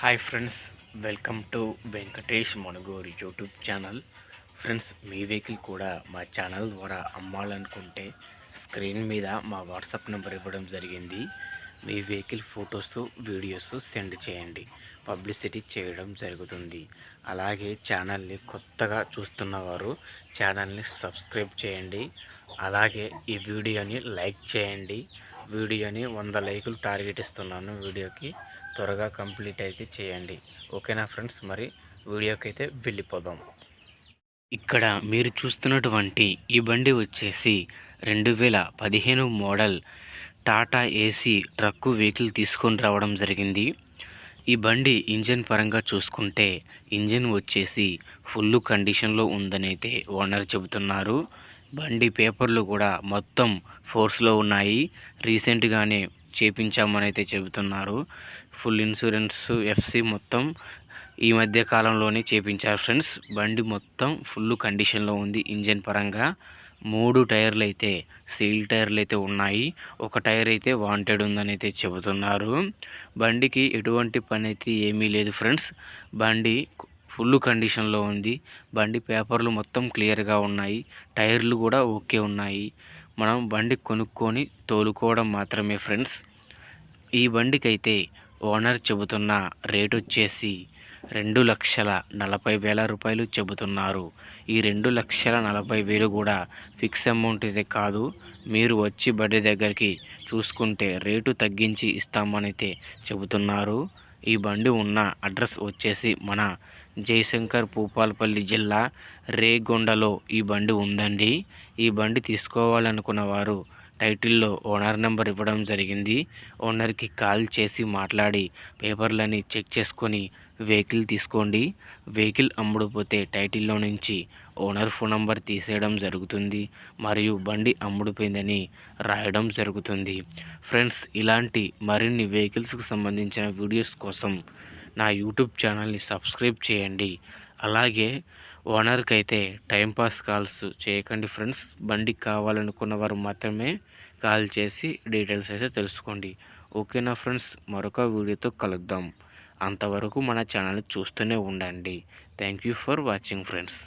Hi friends welcome to Venkatesh Manugori YouTube channel friends me vehicle కూడా మా channel ద్వారా అమ్మాలనుకుంటే స్క్రీన్ మీద మా వాట్సాప్ నెంబర్ ఇవ్వడం జరిగింది. మీ వెహికల్ ఫొటోస్ వీడియోస్ సెండ్ చేయండి. పబ్లిసిటీ చేయడం జరుగుతుంది. అలాగే ఛానల్ని కొత్తగా చూస్తున్నవారు ఛానల్ని సబ్స్క్రైబ్ చేయండి. అలాగే ఈ వీడియోని లైక్ చేయండి. వీడియోని వంద లైకులు టార్గెట్ ఇస్తున్నాను వీడియోకి. త్వరగా కంప్లీట్ అయితే చేయండి. ఓకేనా ఫ్రెండ్స్? మరి వీడియోకి అయితే వెళ్ళిపోదాం. ఇక్కడ మీరు చూస్తున్నటువంటి ఈ బండి వచ్చేసి రెండు వేల పదిహేను model Tata AC truck vehicle తీసుకొని రావడం జరిగింది. ఈ బండి ఇంజన్ పరంగా చూసుకుంటే ఇంజన్ వచ్చేసి ఫుల్ కండిషన్లో ఉందనైతే ఓనర్ చెబుతున్నారు. బండి పేపర్లు కూడా మొత్తం ఫోర్స్లో ఉన్నాయి. రీసెంట్గానే చేపించామని అయితే చెబుతున్నారు. ఫుల్ ఇన్సూరెన్స్ ఎఫ్సి మొత్తం ఈ మధ్య కాలంలోనే చేపించారు ఫ్రెండ్స్. బండి మొత్తం ఫుల్ కండిషన్లో ఉంది ఇంజన్ పరంగా. మూడు టైర్లు అయితే సీల్ టైర్లు అయితే ఉన్నాయి. ఒక టైర్ అయితే వాంటెడ్ ఉందని అయితే చెబుతున్నారు. బండికి ఎటువంటి పని అయితే ఏమీ లేదు ఫ్రెండ్స్. బండి ఫుల్ కండిషన్లో ఉంది. బండి పేపర్లు మొత్తం క్లియర్గా ఉన్నాయి. టైర్లు కూడా ఓకే ఉన్నాయి. మనం బండి కొనుక్కొని తోలుకోవడం మాత్రమే ఫ్రెండ్స్. ఈ బండికైతే ఓనర్ చెబుతున్న రేట్ వచ్చేసి రెండు లక్షల నలభై వేల రూపాయలు చెబుతున్నారు. ఈ రెండు లక్షల నలభై వేలు కూడా ఫిక్స్ అమౌంట్ అయితే కాదు. మీరు వచ్చి బండి దగ్గరికి చూసుకుంటే రేటు తగ్గించి ఇస్తామనైతే చెబుతున్నారు. ఈ బండి ఉన్న అడ్రస్ వచ్చేసి మన జయశంకర్ భూపాలపల్లి జిల్లా రేగొండలో ఈ బండి ఉందండి. ఈ బండి తీసుకోవాలనుకున్న వారు టైటిల్లో ఓనర్ నెంబర్ ఇవ్వడం జరిగింది. ఓనర్కి కాల్ చేసి మాట్లాడి పేపర్లని చెక్ చేసుకొని వెహికల్ తీసుకోండి. వెహికల్ అమ్ముడుపోతే టైటిల్లో నుంచి ఓనర్ ఫోన్ నంబర్ తీసేయడం జరుగుతుంది మరియు బండి అమ్ముడుపోయిందని రాయడం జరుగుతుంది. ఫ్రెండ్స్ ఇలాంటి మరిన్ని వెహికల్స్కి సంబంధించిన వీడియోస్ కోసం నా యూట్యూబ్ ఛానల్ని సబ్స్క్రైబ్ చేయండి. అలాగే ఓనర్కి అయితే టైంపాస్ కాల్స్ చేయకండి ఫ్రెండ్స్. బండి కావాలనుకున్న వారు మాత్రమే కాల్ చేసి డీటెయిల్స్ అయితే తెలుసుకోండి. ఓకేనా ఫ్రెండ్స్? మరొక వీడియోతో కలుద్దాం. అంతవరకు మన ఛానల్ చూస్తూనే ఉండండి. Thank you for watching friends.